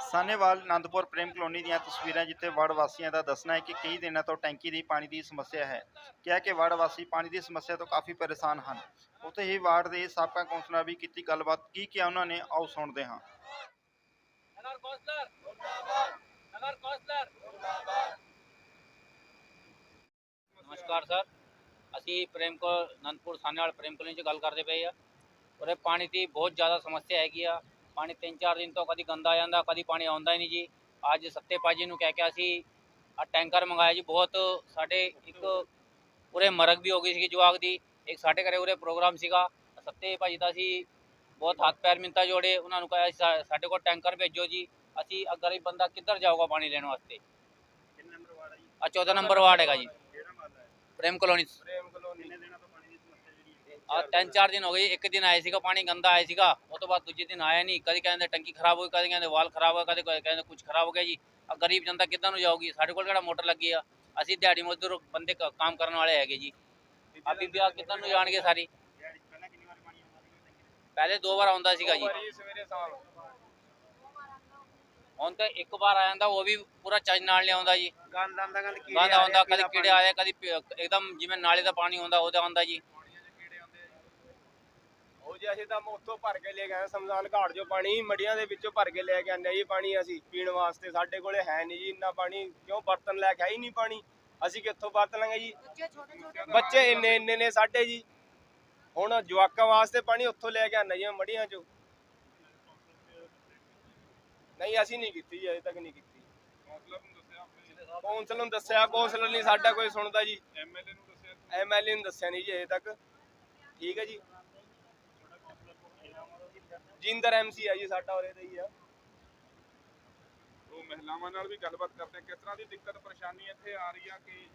ਸਾਨੇਵਾਲ ਆਨੰਦਪੁਰ ਪ੍ਰੇਮ colony ਦੀਆਂ ਤਸਵੀਰਾਂ ਜਿੱਥੇ ਵਾਰਡ ਵਾਸੀਆਂ ਦਾ ਦੱਸਣਾ ਹੈ ਕਿ ਕਈ ਦਿਨਾਂ ਤੋਂ ਟੈਂਕੀ ਦੀ ਪਾਣੀ ਦੀ ਸਮੱਸਿਆ ਹੈ। ਕਿਹਾ ਕਿ ਵਾਰਡ ਵਾਸੀ ਪਾਣੀ ਦੀ ਸਮੱਸਿਆ ਤੋਂ ਕਾਫੀ ਪਰੇਸ਼ਾਨ ਹਨ। ਉੱਥੇ ਹੀ ਵਾਰਡ ਦੇ ਸਾਬਕਾ ਕੌਂਸਲਰ ਵੀ ਕੀਤੀ ਗੱਲਬਾਤ। ਕੀ ਕਿਹਾ ਉਹਨਾਂ ਨੇ? ਆਓ ਸੁਣਦੇ ਹਾਂ। ਨਗਰ ਕੌਂਸਲਰ ਨਗਰ ਕੌਂਸਲਰ ਨਮਸਕਾਰ ਸਰ। ਅਸੀਂ ਪ੍ਰੇਮ ਕੋ ਅਨੰਦਪੁਰ ਸਾਹਨੇਵਾਲ ਪ੍ਰੇਮ ਕਲੋਨੀ 'ਚ ਗੱਲ ਕਰਦੇ ਪਏ ਆ। ਇਹ ਪਾਣੀ ਦੀ ਬਹੁਤ ਜ਼ਿਆਦਾ ਸਮੱਸਿਆ ਹੈਗੀ ਆ। ਪਾਣੀ ਤਿੰਨ ਚਾਰ ਦਿਨ ਤੋਂ ਕਦੀ ਗੰਦਾ ਆ ਜਾਂਦਾ ਕਦੀ ਪਾਣੀ ਆਉਂਦਾ ਹੀ ਨਹੀਂ ਜੀ। ਅੱਜ ਸੱਤੇ ਪਾਜੀ ਨੂੰ ਕਹਿ ਕੇ ਅਸੀਂ ਆ ਟੈਂਕਰ ਮੰਗਾਇਆ ਜੀ ਬਹੁਤ ਸਾਡੇ ਇੱਕ ਉਰੇ ਮਰਗ ਵੀ ਹੋ ਗਈ ਸੀ ਜਵਾਗ ਦੀ। ਇੱਕ ਸਾਡੇ ਘਰੇ ਉਰੇ ਪ੍ਰੋਗਰਾਮ ਸੀਗਾ ਸੱਤੇ ਭਾਜੀ ਦਾ ਅਸੀਂ ਬਹੁਤ ਹੱਥ ਪੈਰ ਮਿੰਤਾ ਜੋੜੇ ਉਹਨਾਂ ਨੂੰ ਕਿਹਾ ਸਾਡੇ ਕੋਲ ਟੈਂਕਰ ਭੇਜੋ ਜੀ ਅਸੀਂ ਗਰੀਬ ਬੰਦਾ ਕਿੱਧਰ ਜਾਊਗਾ ਪਾਣੀ ਲੈਣ ਵਾਸਤੇ? ਕਿੰਨੇ ਨੰਬਰ ਵਾਰਡ ਹੈ ਜੀ? ਆ 14 ਨੰਬਰ ਵਾਰਡ ਹੈਗਾ ਜੀ। ਪ੍ਰੇਮ ਕਲੋਨੀ। ਪ੍ਰੇਮ ਕਲੋਨੀ ਕਿੰਨੇ ਦਿਨਾਂ ਤੋਂ ਪਾਣੀ ਦੀ ਸਮੱਸਿਆ ਜਿਹੜੀ ਹੈ ਆ ਤਿੰਨ ਚਾਰ ਦਿਨ ਹੋ ਗਏ। ਇੱਕ ਦਿਨ ਆਏ ਸੀਗਾ ਪਾਣੀ ਗੰਦਾ ਆਇਆ ਸੀਗਾ ਉਹ ਤੋਂ ਬਾਅਦ ਦੂਜੇ ਦਿਨ ਆਇਆ ਨਹੀਂ ਕਦੇ ਕਹਿੰਦੇ ਟੰਕੀ ਖਰਾਬ ਹੋ ਗਈ ਕਦੇ ਕਹਿੰਦੇ ਵਾਲ ਖਰਾਬ ਹੋ ਕਦੇ ਕੋਈ ਕਹਿੰਦੇ ਕੁਝ ਖਰਾਬ ਹੋ ਗਿਆ ਜੀ। ਆ ਗਰੀਬ ਜਨਤਾ ਕਿੱਦਾਂ ਨੂੰ ਜਾਊਗੀ? ਸਾਡੇ ਕੋਲ ਕਿਹੜਾ ਮੋਟਰ ਲੱਗੀ ਆ? ਅਸੀਂ ਦਿਹਾੜੀ ਮਜ਼ਦੂਰ ਬੰਦੇ ਕੰਮ ਕਰਨ ਵਾਲੇ ਹੈਗੇ ਜੀ। ਆ ਬੀਬੀਆਂ ਕਿੱਦਾਂ ਨੂੰ ਜਾਣਗੇ ਸਾਰੀ? ਪਹਿਲਾਂ ਆਉਂਦਾ ਦੇ ਵਾਰ ਆਉਂਦਾ ਸੀਗਾ ਜੀ। ਹੁਣ ਤਾਂ ਇੱਕ ਵਾਰ ਆ ਜਾਂਦਾ ਉਹ ਵੀ ਪੂਰਾ ਚੱਜ ਨਾਲ ਨਹੀਂ ਆਉਂਦਾ ਜੀ। ਗੰਦ ਆਂਦਾ ਗੰਦ ਕੀੜੇ ਆਉਂਦਾ ਕਦੀ ਕੀੜੇ ਆਏ ਕਦੀ ਇੱਕਦਮ ਜਿਵੇਂ ਨਾਲੇ ਦਾ ਪਾਣੀ ਹੁੰਦਾ ਉਹਦਾ ਆਉਂਦਾ ਜੀ। ਉਹ ਜੀ ਅਸੀਂ ਤਾਂ ਉੱਥੋਂ ਭਰ ਕੇ ਲੈ ਕੇ ਆਏ ਸਮਜ਼ਾਨ ਘਾਟ ਜੋ ਪਾਣੀ ਮੜੀਆਂ ਦੇ ਵਿੱਚੋਂ ਭਰ ਕੇ ਲੈ ਕੇ ਆਂਦੇ ਜੀ ਪਾਣੀ ਅਸੀਂ ਪੀਣ ਵਾਸਤੇ। ਸਾਡੇ ਕੋਲੇ ਹੈ ਨਹੀਂ ਜੀ ਇੰਨਾ ਪਾਣੀ ਕਿਉਂ ਬਰਤਨ ਲੈ ਕੇ ਆਈ ਨਹੀਂ ਪਾਣੀ? ਅਸੀਂ ਕਿੱਥੋਂ ਵਰਤ ਲਾਂਗੇ ਜੀ? ਬੱਚੇ ਇੰਨੇ ਇੰਨੇ ਨੇ ਸਾਡੇ ਜੀ। ਹੁਣ ਜਵਾਕਾਂ ਵਾਸਤੇ ਪਾਣੀ ਉੱਥੋਂ ਲੈ ਕੇ ਆਂਦੇ ਜੀ ਮੜੀਆਂ ਚੋਂ। ਨਹੀਂ ਅਸੀਂ ਨਹੀਂ ਕੀਤੀ ਜੀ ਅਜੇ ਤੱਕ ਨਹੀਂ ਕੀਤੀ। ਕੌਂਸਲਰ ਨੂੰ ਦੱਸਿਆ ਕੌਂਸਲਰ ਨਹੀਂ ਸਾਡਾ ਕੋਈ ਸੁਣਦਾ ਜੀ। ਐਮਐਲਏ ਨੂੰ ਦੱਸਿਆ। ਐਮਐਲਏ ਨੂੰ ਦੱਸਿਆ ਨਹੀਂ ਜੀ ਅਜੇ ਤੱਕ। ਠੀਕ ਹੈ ਜੀ। ਜਿੰਦਰ ਐਮਸੀ ਆ ਜੀ ਸਾਡਾ ਉਰੇ ਦਾ ਹੀ ਆ। ਉਹ ਮਹਿਲਾਵਾਂ ਨਾਲ ਵੀ ਗੱਲਬਾਤ ਕਰਦੇ ਆ। ਕਿਸ ਤਰ੍ਹਾਂ ਦੀ ਦਿੱਕਤ ਪਰੇਸ਼ਾਨੀ ਇੱਥੇ ਆ ਰਹੀ ਆ ਕਿ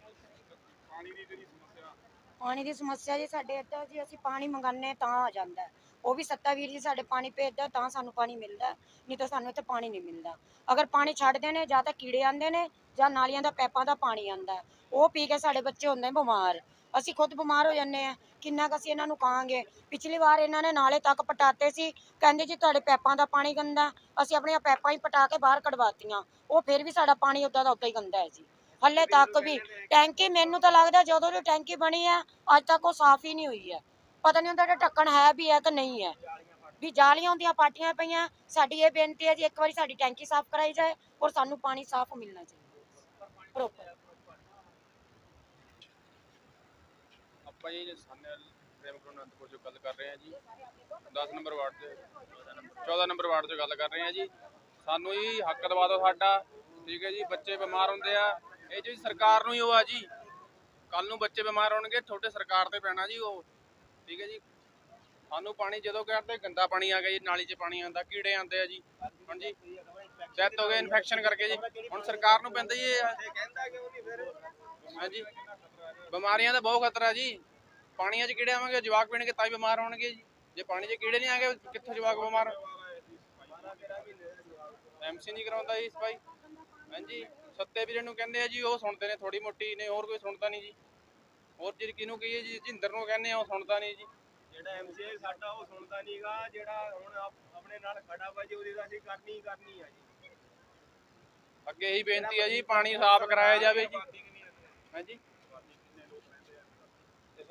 ਪਾਣੀ ਦੀ ਜਿਹੜੀ ਸਮੱਸਿਆ? ਪਾਣੀ ਦੀ ਸਮੱਸਿਆ ਜੀ ਸਾਡੇ ਇੱਧਰ ਜੀ ਅਸੀਂ ਪਾਣੀ ਮੰਗਾਨੇ ਤਾਂ ਆ ਜਾਂਦਾ ਹੈ। ਉਹ ਵੀ ਸੱਤਾਵੀਰ ਜੀ ਸਾਡੇ ਪਾਣੀ ਭੇਜਦਾ ਤਾਂ ਸਾਨੂੰ ਪਾਣੀ ਮਿਲਦਾ ਹੈ, ਨਹੀਂ ਤਾਂ ਸਾਨੂੰ ਇੱਥੇ ਪਾਣੀ ਨਹੀਂ ਮਿਲਦਾ। ਅਗਰ ਪਾਣੀ ਛੱਡਦੇ ਨੇ ਜਾਂ ਤਾਂ ਕੀੜੇ ਆਂਦੇ ਨੇ ਜਾਂ ਨਾਲੀਆਂ ਦਾ ਪੈਪਾਂ ਦਾ ਪਾਣੀ ਆਂਦਾ ਹੈ। ਉਹ ਪੀ ਕੇ ਸਾਡੇ ਬੱਚੇ ਹੁੰਦੇ ਨੇ ਬਿਮਾਰ। ਅਸੀਂ ਖੁਦ ਬਿਮਾਰ ਹੋ ਜਾਂਦੇ ਆ ਕਿੰਨਾ ਕੁ ਅਸੀਂ ਇਹਨਾਂ ਨੂੰ ਕਹਾਂਗੇ? ਪਿਛਲੀ ਵਾਰ ਇਹਨਾਂ ਨੇ ਨਾਲੇ ਤੱਕ ਪਟਾਤੇ ਸੀ। ਕਹਿੰਦੇ ਜੀ ਤੁਹਾਡੇ ਪੈਪਾਂ ਦਾ ਪਾਣੀ ਗੰਦਾ। ਅਸੀਂ ਆਪਣੀਆਂ ਪੈਪਾਂ ਹੀ ਪਟਾ ਕੇ ਬਾਹਰ ਕਢਵਾਤੀਆਂ। ਉਹ ਫਿਰ ਵੀ ਸਾਡਾ ਪਾਣੀ ਉੱਦਾਂ ਦਾ ਉੱਦਾਂ ਹੀ ਗੰਦਾ ਹੈ ਜੀ। ਹੱਲੇ ਤੱਕ ਵੀ ਟੈਂਕੀ ਮੈਨੂੰ ਤਾਂ ਲੱਗਦਾ ਜਦੋਂ ਦੀ ਟੈਂਕੀ ਬਣੀ ਹੈ, ਅੱਜ ਤੱਕ ਉਹ ਸਾਫ਼ ਹੀ ਨਹੀਂ ਹੋਈ ਹੈ। ਪਤਾ ਨਹੀਂ ਉਹਦਾ ਜਿਹੜਾ ਢੱਕਣ ਹੈ ਵੀ ਹੈ ਕਿ ਨਹੀਂ ਹੈ। ਵੀ ਜਾਲੀਆਂ ਹੁੰਦੀਆਂ ਪਾਟੀਆਂ ਪਈਆਂ। ਸਾਡੀ ਇਹ ਬੇਨਤੀ ਹੈ ਜੀ ਇੱਕ ਵਾਰੀ ਸਾਡੀ ਟੈਂਕੀ ਸਾਫ਼ ਕਰਾਈ ਜਾਏ ਔਰ ਸਾਨੂੰ ਪਾਣੀ ਸਾਫ਼ ਮਿਲਣਾ ਚਾਹੀਦਾ। ਪ੍ਰੋਪਰ ਆਪਾਂ ਜੀ ਸਾਨੇ ਪ੍ਰੇਮ ਕਲੋਨੀ ਅਨੰਦਪੁਰ ਜੋ ਗੱਲ ਕਰ ਰਹੇ ਹਾਂ ਜੀ 10 ਨੰਬਰ ਵਾਰਡ ਤੇ 14 ਨੰਬਰ ਵਾਰਡ 'ਚੋਂ ਗੱਲ ਕਰ ਰਹੇ ਹਾਂ ਜੀ। ਸਾਨੂੰ ਜੀ ਹੱਕ ਦਵਾ ਦਿਓ ਸਾਡਾ, ਠੀਕ ਹੈ ਜੀ, ਬੱਚੇ ਬਿਮਾਰ ਹੁੰਦੇ ਆ। ਇਹ ਜੀ ਸਰਕਾਰ ਨੂੰ ਹੀ ਉਹ ਜੀ ਕੱਲ ਨੂੰ ਬੱਚੇ ਬਿਮਾਰ ਹੋਣਗੇ, ਤੁਹਾਡੇ ਸਰਕਾਰ ਤੇ ਪੈਣਾ ਜੀ ਉਹ, ਠੀਕ ਹੈ ਜੀ। ਸਾਨੂੰ ਪਾਣੀ ਜਦੋਂ ਕਹਿੰਦੇ, ਗੰਦਾ ਪਾਣੀ ਆ ਗਿਆ ਜੀ, ਨਾਲੀ 'ਚ ਪਾਣੀ ਆਉਂਦਾ, ਕੀੜੇ ਆਉਂਦੇ ਆ ਜੀ, ਹਾਂਜੀ। ਡੈਥ ਹੋ ਗਏ ਇਨਫੈਕਸ਼ਨ ਕਰਕੇ ਜੀ। ਹੁਣ ਸਰਕਾਰ ਨੂੰ ਪੈਂਦਾ ਜੀ ਇਹ ਹਾਂਜੀ। ਬਿਮਾਰੀਆਂ ਦਾ ਬਹੁਤ ਖਤਰਾ ਜੀ। ਪਾਣੀਆਂ 'ਚ ਕੀੜੇ ਆਵਾਂਗੇ? ਜਵਾਕ ਪੀਣਗੇ ਤਾਂ ਹੀ ਬਿਮਾਰ ਹੋਣਗੇ ਜੀ। ਜੇ ਪਾਣੀ 'ਚ ਕੀੜੇ ਨਹੀਂ ਆਗੇ ਕਿੱਥੋਂ ਜਵਾਕ ਬਿਮਾਰ ਐਮਸੀ ਨਹੀਂ ਕਰਾਉਂਦਾ ਜੀ ਸਫ਼ਾਈ ਹਾਂਜੀ ਸੱਤੇ ਵੀਰੇ ਨੂੰ ਕਹਿੰਦੇ ਆ ਜੀ ਉਹ ਸੁਣਦੇ ਨੇ ਥੋੜੀ ਮੋਟੀ ਨੇ ਹੋਰ ਕੋਈ ਸੁਣਦਾ ਨਹੀਂ ਜੀ। ਹੋਰ ਜੀ ਕਿਹਨੂੰ ਕਹੀਏ ਜੀ ਜਿੰਦਰ ਨੂੰ ਕਹਿੰਦੇ ਆ ਉਹ ਸੁਣਦਾ ਨਹੀਂ ਜੀ। ਜਿਹੜਾ ਐਮਸੀਏ ਸਾਡਾ ਉਹ ਸੁਣਦਾ ਨਹੀਂਗਾ। ਜਿਹੜਾ ਹੁਣ ਆਪ- ਆਪਣੇ ਨਾਲ ਖੜਾ ਵਾ ਜੀ ਉਹਦੀ ਤਾਂ ਅਸੀਂ ਕਰਨੀ ਕਰਨੀ ਆ ਜੀ। ਅੱਗੇ ਇਹੀ ਬੇਨਤੀ ਹੈ ਜੀ ਪਾਣੀ ਸਾਫ਼ ਕਰਾਇਆ ਜਾਵੇ ਜੀ। ਹਾਂਜੀ।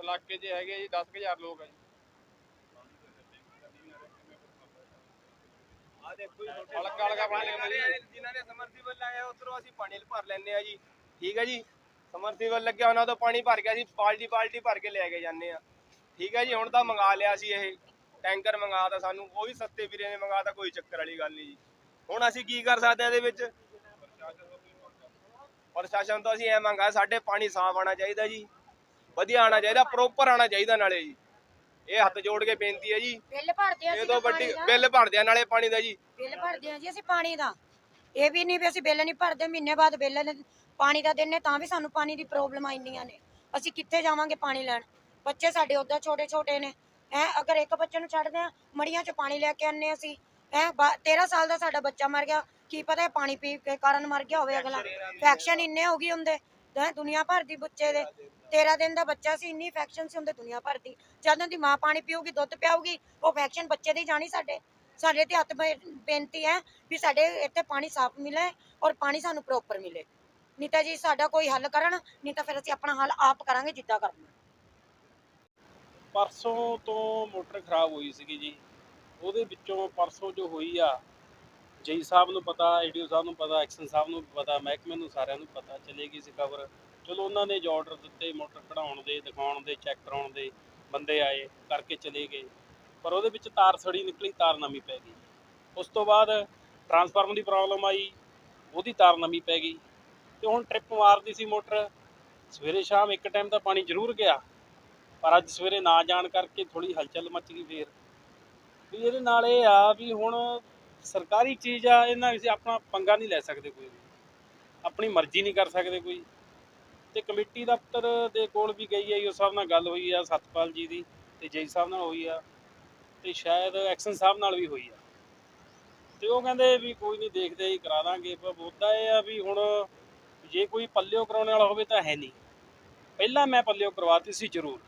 ਇਲਾਕੇ 'ਚ ਹੈਗੇ ਜੀ 10000 ਲੋਕ ਆ ਜੀ। ਆ ਦੇਖੋ ਜੀ ਹਲਕਾ ਹਲਕਾ ਪਾਣੀ ਲੈਂਦੇ ਜੀ। ਜਿਨ੍ਹਾਂ ਨੇ ਸਮਰਸੀਬਲ ਲਾਇਆ ਉਧਰੋਂ ਅਸੀਂ ਪਾਣੀ ਭਰ ਲੈਂਦੇ ਆ ਜੀ। ਠੀਕ ਹੈ ਜੀ? ਸਮਰਸੀਬਲ ਲੱਗਿਆ ਉਹਨਾਂ ਤੋਂ ਪਾਣੀ ਭਰ ਕੇ ਅਸੀਂ ਬਾਲਟੀ ਬਾਲਟੀ ਭਰ ਕੇ ਲੈ ਕੇ ਜਾਂਦੇ ਆ। ਠੀਕ ਹੈ ਜੀ ਹੁਣ ਤਾਂ ਮੰਗਾ ਲਿਆ ਸੀ ਇਹ। ਟੈਂਕਰ ਮੰਗਾਤਾ ਸਾਨੂੰ ਉਹ ਵੀ ਸਸਤੇ ਵੀਰੇ ਨੇ ਮੰਗਾਤਾ ਕੋਈ ਚੱਕਰ ਵਾਲੀ ਗੱਲ ਨਹੀਂ ਜੀ। ਹੁਣ ਅਸੀਂ ਕੀ ਕਰ ਸਕਦੇ ਆ ਇਹਦੇ ਵਿੱਚ? ਪ੍ਰਸ਼ਾਸਨ ਤੋਂ ਅਸੀਂ ਇਹ ਮੰਗਾ ਸਾਡੇ ਪਾਣੀ ਸਾਫ਼ ਆਣਾ ਚਾਹੀਦਾ ਜੀ। ਵਧੀਆ ਆਣਾ ਚਾਹੀਦਾ ਪ੍ਰੋਪਰ ਆਣਾ ਚਾਹੀਦਾ ਨਾਲੇ ਜੀ। ਇਹ ਹੱਥ ਜੋੜ ਕੇ ਬੇਨਤੀ ਹੈ ਜੀ। ਬਿੱਲ ਭਰਦੇ ਆ ਇਹ ਤੋਂ ਵੱਡੀ। ਬਿੱਲ ਭਰਦੇ ਆ ਨਾਲੇ ਪਾਣੀ ਦਾ ਜੀ। ਬਿੱਲ ਭਰਦੇ ਆ ਜੀ ਅਸੀਂ ਪਾਣੀ ਦਾ। ਇਹ ਵੀ ਨਹੀਂ ਵੀ ਅਸੀਂ ਬਿੱਲ ਨਹੀਂ ਭਰਦੇ ਮਹੀਨੇ ਬਾਅਦ ਬਿੱਲ ਪਾਣੀ ਦਾ ਦਿੰਨੇ ਤਾਂ ਵੀ ਸਾਨੂੰ ਪਾਣੀ ਦੀ ਪ੍ਰੋਬਲਮ ਆਈਆਂ ਨੇ। ਅਸੀਂ ਕਿੱਥੇ ਜਾਵਾਂਗੇ ਪਾਣੀ ਲੈਣ? ਬੱਚੇ ਸਾਡੇ ਉਦਾਂ ਛੋਟੇ ਛੋਟੇ ਨੇ। ਐ ਅਗਰ ਇੱਕ ਬੱਚੇ ਨੂੰ ਛੱਡਦੇ ਆ ਮੜੀਆਂ 'ਚ ਪਾਣੀ ਲੈ ਕੇ ਆਨੇ ਅਸੀਂ। ਐ 13 ਸਾਲ ਦਾ ਸਾਡਾ ਬੱਚਾ ਮਰ ਗਿਆ। ਕੀ ਪਤਾ ਇਹ ਪਾਣੀ ਪੀ ਕੇ ਕਾਰਨ ਮਰ ਗਿਆ ਹੋਵੇ ਅਗਲਾ। ਇਨਫੈਕਸ਼ਨ ਇੰਨੇ ਹੋ ਗਈ ਹੁੰਦੇ। ਦੁਨੀਆ ਭਰ ਦੀ ਬੱਚੇ ਦੇ। 13 ਦਿਨ ਦਾ ਬੱਚਾ ਸੀ, ਇੰਨੀ ਇਨਫੈਕਸ਼ਨ ਸੀ ਹੁੰਦੇ ਦੁਨੀਆ ਭਰ ਦੀ। ਜਦੋਂ ਦੀ ਮਾਂ ਪਾਣੀ ਪੀਊਗੀ, ਦੁੱਧ ਪਿਆਊਗੀ, ਉਹ ਇਨਫੈਕਸ਼ਨ ਬੱਚੇ ਦੀ ਜਾਣੀ ਸਾਡੇ। ਸਾਡੇ ਤੇ ਹੱਥ ਬੇਨਤੀ ਹੈ ਵੀ ਸਾਡੇ ਇੱਥੇ ਪਾਣੀ ਸਾਫ਼ ਮਿਲੇ ਔਰ ਪਾਣੀ ਸਾਨੂੰ ਪ੍ਰੋਪਰ ਮਿਲੇ। ਨਹੀਂ ਤਾਂ ਜੀ ਸਾਡਾ ਕੋਈ ਹੱਲ ਕਰਨ, ਨਹੀਂ ਤਾਂ ਫਿਰ ਅਸੀਂ ਆਪਣਾ ਹੱਲ ਆਪ ਕਰਾਂਗੇ, ਜਿੱਦਾਂ ਕਰਨਾ। ਪਰਸੋਂ ਤੋਂ ਮੋਟਰ ਖਰਾਬ ਹੋਈ ਸੀਗੀ ਜੀ। ਉਹਦੇ ਵਿੱਚੋਂ ਪਰਸੋਂ ਜੋ ਹੋਈ ਆ, ਜਈ ਸਾਹਿਬ ਨੂੰ ਪਤਾ, ਏਡੀਓ ਸਾਹਿਬ ਨੂੰ ਪਤਾ, ਐਕਸ਼ਨ ਸਾਹਿਬ ਨੂੰ ਪਤਾ, ਮਹਿਕਮੇ ਨੂੰ ਸਾਰਿਆਂ ਨੂੰ ਪਤਾ ਚਲੇਗੀ ਸੀ ਖਬਰ। ਚਲੋ ਉਹਨਾਂ ਨੇ ਜੋ ਆਰਡਰ ਦਿੱਤੇ, ਮੋਟਰ ਕਢਾਉਣ ਦੇ, ਦਿਖਾਉਣ ਦੇ ਚੈੱਕ ਕਰਾਉਣ ਦੇ, ਬੰਦੇ ਆਏ, ਕਰਕੇ ਚਲੇ ਗਏ। ਪਰ ਉਹਦੇ ਵਿੱਚ ਤਾਰ ਸੜੀ ਨਿਕਲੀ, ਤਾਰ ਨਵੀਂ ਪੈ ਗਈ। ਉਸ ਤੋਂ ਬਾਅਦ ਟਰਾਂਸਫਾਰਮਰ ਦੀ ਪ੍ਰੋਬਲਮ ਆਈ, ਉਹਦੀ ਤਾਰ ਨਵੀਂ ਪੈ ਗਈ। ਤੇ ਹੁਣ ਟ੍ਰਿਪ ਮਾਰਦੀ ਸੀ ਮੋਟਰ। ਸਵੇਰੇ ਸ਼ਾਮ ਇੱਕ ਟਾਈਮ ਤਾਂ ਪਾਣੀ ਜ਼ਰੂਰ ਗਿਆ। ਪਰ ਅੱਜ ਸਵੇਰੇ ਨਾ ਜਾਣ ਕਰਕੇ ਥੋੜੀ ਹਲਚਲ ਮੱਚ ਗਈ ਫੇਰ। ਵੀ ਇਹਦੇ ਨਾਲ ਇਹ ਆ ਵੀ ਹੁਣ ਸਰਕਾਰੀ ਚੀਜ਼ ਆ, ਇਹਨਾਂ ਵਿੱਚ ਆਪਣਾ ਪੰਗਾ ਨਹੀਂ ਲੈ ਸਕਦੇ ਕੋਈ ਵੀ। ਆਪਣੀ ਮਰਜ਼ੀ ਨਹੀਂ ਕਰ ਸਕਦੇ ਕੋਈ। ਤੇ ਕਮੇਟੀ ਦਫ਼ਤਰ ਦੇ ਕੋਲ ਵੀ ਗਈ ਹੈ ਉਸ ਸਾਹਿਬ ਨਾਲ ਗੱਲ ਹੋਈ ਆ ਸਤਪਾਲ ਜੀ ਦੀ ਤੇ ਜੈ ਸਾਹਿਬ ਨਾਲ ਹੋਈ ਆ ਤੇ ਸ਼ਾਇਦ ਐਕਸ਼ਨ ਸਾਹਿਬ ਨਾਲ ਵੀ ਹੋਈ ਆ। ਤੇ ਉਹ ਕਹਿੰਦੇ ਵੀ ਕੋਈ ਨਹੀਂ ਦੇਖਦੇ ਹੀ ਕਰਾ ਦਾਂਗੇ, ਪਰ ਮੁੱਦਾ ਇਹ ਆ ਵੀ ਹੁਣ ਜੇ ਕੋਈ ਪੱਲਿਓ ਕਰਾਉਣ ਵਾਲਾ ਹੋਵੇ ਤਾਂ ਹੈ ਨਹੀਂ। ਪਹਿਲਾਂ ਮੈਂ ਪੱਲਿਓ ਕਰਵਾਤੀ ਸੀ ਜ਼ਰੂਰ।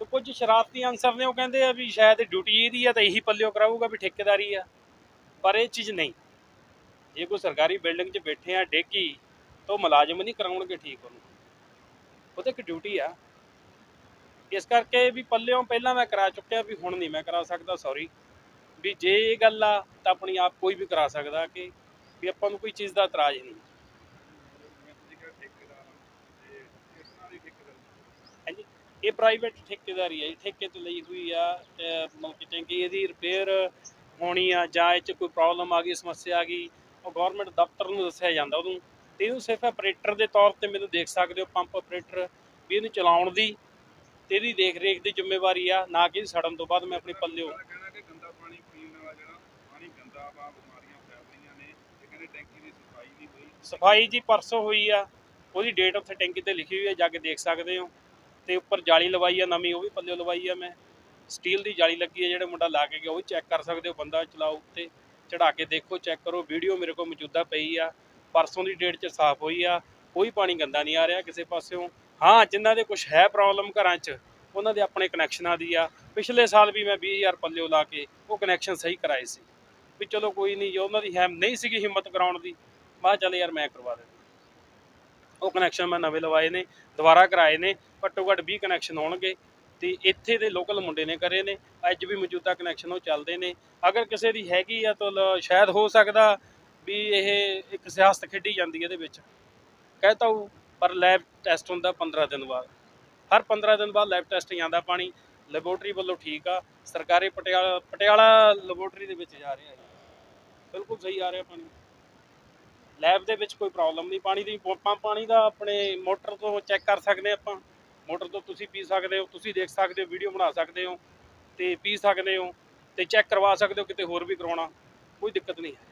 ਤੇ ਕੁਝ ਸ਼ਰਾਰਤੀ ਅਨਸਰ ਨੇ ਉਹ ਕਹਿੰਦੇ ਆ ਵੀ ਸ਼ਾਇਦ ਡਿਊਟੀ ਇਹਦੀ ਆ ਤਾਂ ਇਹੀ ਪੱਲਿਓ ਕਰਾਊਗਾ ਵੀ ਠੇਕੇਦਾਰੀ ਆ, ਪਰ ਇਹ ਚੀਜ਼ ਨਹੀਂ। ਜੇ ਕੋਈ ਸਰਕਾਰੀ ਬਿਲਡਿੰਗ 'ਚ ਬੈਠੇ ਆ ਡੇਕੀ ਤਾਂ ਉਹ ਮੁਲਾਜ਼ਮ ਨਹੀਂ ਕਰਾਉਣਗੇ ਠੀਕ ਉਹਨੂੰ। ਉਹ ਤਾਂ ਇੱਕ ਡਿਊਟੀ ਆ। ਇਸ ਕਰਕੇ ਵੀ ਪੱਲਿਓਂ ਪਹਿਲਾਂ ਮੈਂ ਕਰਾ ਚੁੱਕਿਆ ਵੀ ਹੁਣ ਨਹੀਂ ਮੈਂ ਕਰਾ ਸਕਦਾ ਸੌਰੀ ਵੀ ਜੇ ਇਹ ਗੱਲ ਆ ਤਾਂ ਆਪਣੀ ਆਪ ਕੋਈ ਵੀ ਕਰਾ ਸਕਦਾ ਕਿ ਵੀ ਆਪਾਂ ਨੂੰ ਕੋਈ ਚੀਜ਼ ਦਾ ਇਤਰਾਜ਼ ਨਹੀਂ। ਇਹ ਪ੍ਰਾਈਵੇਟ ਠੇਕੇਦਾਰੀ ਹੈ ਜੀ, ਠੇਕੇ ਤੇ ਲਈ ਹੋਈ ਆ ਮਤਲਬ ਕਿ ਟੈਂਕੀ ਇਹਦੀ ਰਿਪੇਅਰ ਹੋਣੀ ਆ ਜਾਂ ਇਹ ਚ ਕੋਈ ਪ੍ਰੋਬਲਮ ਆ ਗਈ ਸਮੱਸਿਆ ਆ ਗਈ ਉਹ ਗਵਰਨਮੈਂਟ ਦਫ਼ਤਰ ਨੂੰ ਦੱਸਿਆ ਜਾਂਦਾ ਉਹਨੂੰ। ਤੇ ਇਹਨੂੰ ਸਿਰਫ ਆਪਰੇਟਰ ਦੇ ਤੌਰ ਤੇ ਮੈਨੂੰ ਦੇਖ ਸਕਦੇ ਹੋ ਪੰਪ ਆਪਰੇਟਰ ਵੀ ਇਹਨੂੰ ਚਲਾਉਣ ਦੀ ਤੇ ਇਹਦੀ ਦੇਖ ਰੇਖ ਦੀ ਜ਼ਿੰਮੇਵਾਰੀ ਆ ਨਾ ਕਿ ਸੜਨ ਤੋਂ ਬਾਅਦ ਮੈਂ ਆਪਣੀ ਪੱਲਿਓ ਸਫ਼ਾਈ ਜੀ ਪਰਸੋਂ ਹੋਈ ਆ ਉਹਦੀ ਡੇਟ ਉੱਥੇ ਟੈਂਕੀ ਤੇ ਲਿਖੀ ਹੋਈ ਆ ਜਾ ਕੇ ਦੇਖ ਸਕਦੇ ਹੋ। ਤੇ ਉੱਪਰ ਜਾਲੀ ਲਵਾਈ ਆ ਨਵੀਂ ਉਹ ਵੀ ਪੱਲਿਓ ਲਵਾਈ ਆ ਮੈਂ। ਸਟੀਲ ਦੀ ਜਾਲੀ ਲੱਗੀ ਆ ਜਿਹੜੇ ਮੁੰਡਾ ਲਾ ਕੇ ਗਿਆ ਉਹ ਵੀ ਚੈੱਕ ਕਰ ਸਕਦੇ ਹੋ ਬੰਦਾ ਚਲਾਓ ਉੱਤੇ। ਚੜਾ ਕੇ ਦੇਖੋ ਚੈੱਕ ਕਰੋ ਵੀਡੀਓ ਮੇਰੇ ਕੋਲ ਮੌਜੂਦਾ ਪਈ ਆ। ਪਰਸੋਂ ਦੀ ਡੇਟ 'ਚ ਸਾਫ਼ ਹੋਈ ਆ, ਕੋਈ ਪਾਣੀ ਗੰਦਾ ਨਹੀਂ ਆ ਰਿਹਾ ਕਿਸੇ ਪਾਸਿਓਂ। ਹਾਂ, ਜਿਨ੍ਹਾਂ ਦੇ ਕੁਝ ਹੈ ਪ੍ਰੋਬਲਮ ਘਰਾਂ 'ਚ, ਉਹਨਾਂ ਦੇ ਆਪਣੇ ਕਨੈਕਸ਼ਨਾਂ ਦੀ ਆ। ਪਿਛਲੇ ਸਾਲ ਵੀ ਮੈਂ 20000 ਪੱਲਿਓ ਲਾ ਕੇ ਉਹ ਕਨੈਕਸ਼ਨ ਸਹੀ ਕਰਾਏ ਸੀ। ਵੀ ਚਲੋ ਕੋਈ ਨਹੀਂ, ਜੋ ਉਹਨਾਂ ਦੀ ਹੈਮ ਨਹੀਂ ਸੀਗੀ ਹਿੰਮਤ ਕਰਾਉਣ ਦੀ, ਮੈਂ ਚੱਲ ਯਾਰ ਮੈਂ ਕਰਵਾ ਦਿੰਦਾ। ਉਹ ਕਨੈਕਸ਼ਨ ਮੈਂ ਨਵੇਂ ਲਵਾਏ ਨੇ, ਦੁਬਾਰਾ ਕਰਾਏ ਨੇ, ਘੱਟੋ ਘੱਟ 20 ਕਨੈਕਸ਼ਨ ਹੋਣਗੇ। ਤੇ ਇੱਥੇ ਦੇ ਲੋਕਲ ਮੁੰਡੇ ਨੇ ਕਰੇ ਨੇ, ਅੱਜ ਵੀ ਮੌਜੂਦਾ ਕਨੈਕਸ਼ਨ ਉਹ ਚੱਲਦੇ ਨੇ। ਅਗਰ ਕਿਸੇ ਦੀ ਹੈਗੀ ਆ ਤਾਂ ਲ- ਸ਼ਾਇਦ ਹੋ ਸਕਦਾ ਵੀ ਇਹ ਇੱਕ ਸਿਆਸਤ ਖੇਡੀ ਜਾਂਦੀ ਇਹਦੇ ਵਿੱਚ। ਕਹਤਾ ਹੂੰ ਪਰ ਲੈਬ ਟੈਸਟ ਹੁੰਦਾ 15 ਦਿਨ ਬਾਅਦ। ਹਰ 15 ਦਿਨ ਬਾਅਦ ਲੈਬ ਟੈਸਟ ਜਾਂਦਾ ਪਾਣੀ। ਲੈਬੋਰਟਰੀ ਵੱਲੋਂ ਠੀਕ ਆ। ਸਰਕਾਰੀ ਪਟਿਆਲਾ ਪਟਿਆਲਾ ਲੈਬੋਰਟਰੀ ਦੇ ਵਿੱਚ ਜਾ ਰਿਹਾ ਹੈ ਬਿਲਕੁਲ ਸਹੀ ਆ ਰਿਹਾ ਪਾਣੀ। ਲੈਬ ਦੇ ਵਿੱਚ ਕੋਈ ਪ੍ਰੋਬਲਮ ਨਹੀਂ। ਪਾਣੀ ਦੀ ਆਪਾਂ ਪਾਣੀ ਦਾ ਆਪਣੇ ਮੋਟਰ ਤੋਂ ਚੈੱਕ ਕਰ ਸਕਦੇ ਆਪਾਂ। ਮੋਟਰ ਤੋਂ ਤੁਸੀਂ ਪੀ ਸਕਦੇ ਹੋ, ਤੁਸੀਂ ਦੇਖ ਸਕਦੇ ਹੋ ਵੀਡੀਓ ਬਣਾ ਸਕਦੇ ਹੋ ਤੇ ਪੀ ਸਕਦੇ ਹੋ ਤੇ ਚੈੱਕ ਕਰਵਾ ਸਕਦੇ ਹੋ, ਕਿਤੇ ਹੋਰ ਵੀ ਕਰਾਉਣਾ। ਕੋਈ ਦਿੱਕਤ ਨਹੀਂ ਹੈ।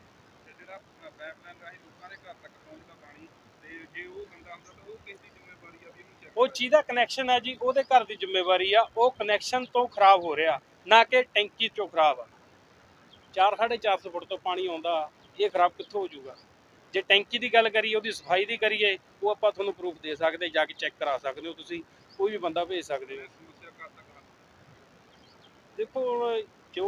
ਪਾਈਪਲਾਈਨ ਰਾਹੀਂ ਲੋਕਾਂ ਦੇ ਘਰ ਤੱਕ ਪਹੁੰਚਦਾ ਪਾਣੀ ਤੇ ਜੇ ਉਹ ਗੰਦਾ ਹੁੰਦਾ ਤਾਂ ਉਹ ਕਿਸ ਦੀ ਜ਼ਿੰਮੇਵਾਰੀ ਆ ਵੀ ਉਹਨੂੰ ਚੈੱਕ ਉਹ ਚੀਜ਼ ਦਾ ਕਨੈਕਸ਼ਨ ਹੈ ਜੀ ਉਹਦੇ ਘਰ ਦੀ ਜ਼ਿੰਮੇਵਾਰੀ ਆ। ਉਹ ਕਨੈਕਸ਼ਨ ਤੋਂ ਖਰਾਬ ਹੋ ਰਿਹਾ ਨਾ ਕਿ ਟੈਂਕੀ ਚੋਂ ਖਰਾਬ ਆ। 4 450 ਫੁੱਟ ਤੋਂ ਪਾਣੀ ਆਉਂਦਾ ਇਹ ਖਰਾਬ ਕਿੱਥੋਂ ਹੋ ਜਾਊਗਾ? ਜੇ ਟੈਂਕੀ ਦੀ ਗੱਲ ਕਰੀਏ ਉਹਦੀ ਸਫ਼ਾਈ ਦੀ ਕਰੀਏ ਉਹ ਆਪਾਂ ਤੁਹਾਨੂੰ ਪ੍ਰੂਫ ਦੇ ਸਕਦੇ ਜਾ ਕੇ ਚੈੱਕ ਕਰਾ ਸਕਦੇ ਹੋ ਤੁਸੀਂ ਕੋਈ ਵੀ ਬੰਦਾ ਭੇਜ ਸਕਦੇ ਹੋ। ਦੇਖੋ ਜੋ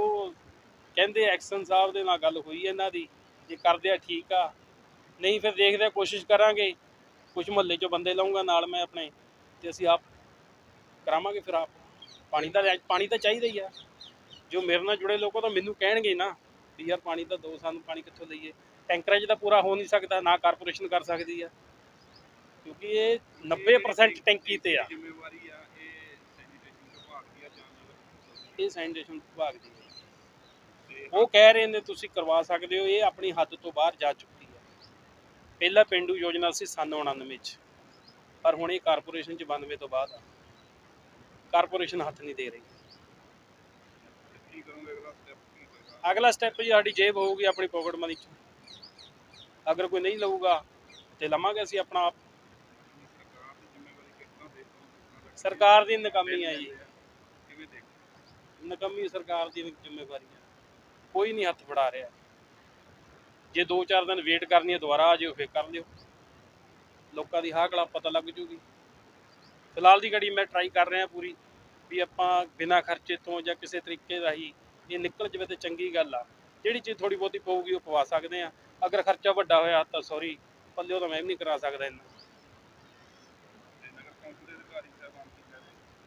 ਕਹਿੰਦੇ ਐਕਸ਼ਨ ਸਾਹਿਬ ਦੇ ਨਾਲ ਗੱਲ ਹੋਈ ਇਹਨਾਂ ਦੀ ਜੇ ਕਰਦੇ ਆ ਠੀਕ ਆ। ਨਹੀਂ ਫਿਰ ਦੇਖਦੇ ਆ ਕੋਸ਼ਿਸ਼ ਕਰਾਂਗੇ। ਕੁਝ ਮਹੱਲੇ ਚੋਂ ਬੰਦੇ ਲਾਉਂਗਾ ਨਾਲ ਮੈਂ ਆਪਣੇ ਤੇ ਅਸੀਂ ਆਪ ਕਰਾਵਾਂਗੇ ਫਿਰ ਆਪ। ਪਾਣੀ ਦਾ ਪਾਣੀ ਤਾਂ ਚਾਹੀਦਾ ਹੀ ਆ। ਜੋ ਮੇਰੇ ਨਾਲ ਜੁੜੇ ਲੋਕੋ ਤਾਂ ਮੈਨੂੰ ਕਹਿਣਗੇ ਨਾ ਵੀ ਯਾਰ ਪਾਣੀ ਤਾਂ ਦੋ ਸਾਨੂੰ ਪਾਣੀ ਕਿੱਥੋਂ ਲਈਏ? ਟੈਂਕਰਾਂ 'ਚ ਤਾਂ ਪੂਰਾ ਹੋ ਨਹੀਂ ਸਕਦਾ ਨਾ ਕਾਰਪੋਰੇਸ਼ਨ ਕਰ ਸਕਦੀ ਆ। ਕਿਉਂਕਿ ਇਹ 90% ਟੈਂਕੀ ਤੇ ਆ। ਜ਼ਿੰਮੇਵਾਰੀ ਆ ਇਹ ਸੈਨੀਟੇਸ਼ਨ ਵਿਭਾਗ ਦੀ ਆ ਇਹ ਸੈਨੀਟੇਸ਼ਨ ਵਿਭਾਗ ਦੀ ਉਹ ਕਹਿ ਰਹੇ ਨੇ ਤੁਸੀਂ ਕਰਵਾ ਸਕਦੇ ਹੋ, ਇਹ ਆਪਣੀ ਹੱਦ ਤੋਂ ਬਾਹਰ ਜਾ ਚੁੱਕੀ ਹੈ। ਪਹਿਲਾ ਪਿੰਡੂ ਯੋਜਨਾ ਸੀ ਸੰਨ 99 ਚ, ਪਰ ਹੁਣ ਇਹ ਕਾਰਪੋਰੇਸ਼ਨ ਚ 92 ਤੋਂ ਬਾਅਦ ਆ। ਕਾਰਪੋਰੇਸ਼ਨ ਹੱਥ ਨਹੀਂ ਦੇ ਰਹੀ। ਅਗਲਾ ਸਟੈਪ ਜੀ ਸਾਡੀ ਜੇਬ ਹੋਊਗੀ ਆਪਣੀ ਪਾਕਟ ਮਨੀ ਚ। ਅਗਰ ਕੋਈ ਨਹੀਂ ਲਊਗਾ ਤੇ ਲਵਾਂਗੇ ਅਸੀਂ ਆਪਣਾ ਆਪ। ਸਰਕਾਰ ਦੀ ਨਕਾਮੀ ਆ ਜੀ। ਨਕਮੀ ਸਰਕਾਰ ਦੀ ਜ਼ਿੰਮੇਵਾਰੀ ਹੈ ਕੋਈ ਨਹੀਂ ਹੱਥ ਫੜਾ ਰਿਹਾ। ਜੇ 2-4 ਦਿਨ ਵੇਟ ਕਰਨੀ ਹੈ ਦੁਬਾਰਾ ਆ ਜਿਓ, ਫੇਰ ਕਰ ਲਿਓ। ਲੋਕਾਂ ਦੀ ਹਾਕਲਾ ਪਤਾ ਲੱਗ ਜੂਗੀ। ਫਿਲਹਾਲ ਦੀ ਘੜੀ ਮੈਂ ਟਰਾਈ ਕਰ ਰਿਹਾ ਪੂਰੀ ਵੀ ਆਪਾਂ ਬਿਨਾਂ ਖਰਚੇ ਤੋਂ ਜਾਂ ਕਿਸੇ ਤਰੀਕੇ ਰਾਹੀਂ ਇਹ ਨਿਕਲ ਜਵੇ ਤੇ ਚੰਗੀ ਗੱਲ ਆ। ਜਿਹੜੀ ਚੀਜ਼ ਥੋੜੀ ਬਹੁਤੀ ਪਊਗੀ ਉਹ ਪਵਾ ਸਕਦੇ ਆ ਅਗਰ ਖਰਚਾ ਵੱਡਾ ਹੋਇਆ ਤਾਂ ਸੌਰੀ ਪੱਲਿਓ ਤਾਂ ਮੈਂ ਵੀ ਨਹੀਂ ਕਰਾ ਸਕਦਾ ਇੰਨਾ।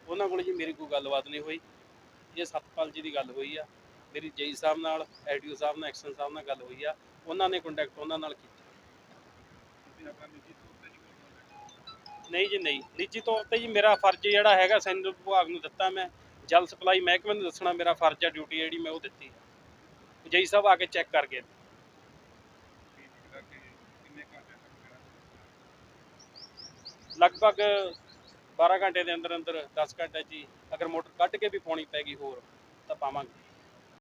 ਉਹਨਾਂ ਕੋਲ ਜੀ ਮੇਰੀ ਕੋਈ ਗੱਲਬਾਤ ਨਹੀਂ ਹੋਈ। ਇਹ ਸਤਪਾਲ ਜੀ ਦੀ ਗੱਲ ਹੋਈ ਆ। ਮੇਰੀ ਜੇਈ ਸਾਹਿਬ ਨਾਲ ਐਡੀਓ ਸਾਹਿਬ ਨਾਲ, ਐਕਸ਼ਨ ਸਾਹਿਬ ਨਾਲ ਗੱਲ ਹੋਈ ਆ। ਉਹਨਾਂ ਨੇ ਕੰਟੈਕਟ ਉਹਨਾਂ ਨਾਲ ਕੀਤਾ। ਨਹੀਂ ਜੀ, ਨਹੀਂ। ਨਿੱਜੀ ਤੌਰ ਤੇ ਜੀ ਮੇਰਾ ਫਰਜ਼ ਜਿਹੜਾ ਹੈਗਾ ਸੈਂਟਰ ਵਿਭਾਗ ਨੂੰ ਦਿੱਤਾ ਮੈਂ। ਜਲ ਸਪਲਾਈ ਮਹਿਕਮੇ ਨੂੰ ਦੱਸਣਾ ਮੇਰਾ ਫਰਜ਼ ਆ, ਡਿਊਟੀ ਜਿਹੜੀ ਮੈਂ ਉਹ ਦਿੱਤੀ ਜੇਈ ਸਾਹਿਬ ਆ ਕੇ ਚੈੱਕ ਕਰ ਗਏ। ਲਗਭਗ 12 ਘੰਟੇ ਦੇ ਅੰਦਰ ਅੰਦਰ 10 ਘੰਟੇ ਜੀ ਅਗਰ ਮੋਟਰ ਕੱਢ ਕੇ ਵੀ ਪਾਉਣੀ ਪੈ ਗਈ ਹੋਰ, ਤਾਂ ਪਾਵਾਂਗੇ।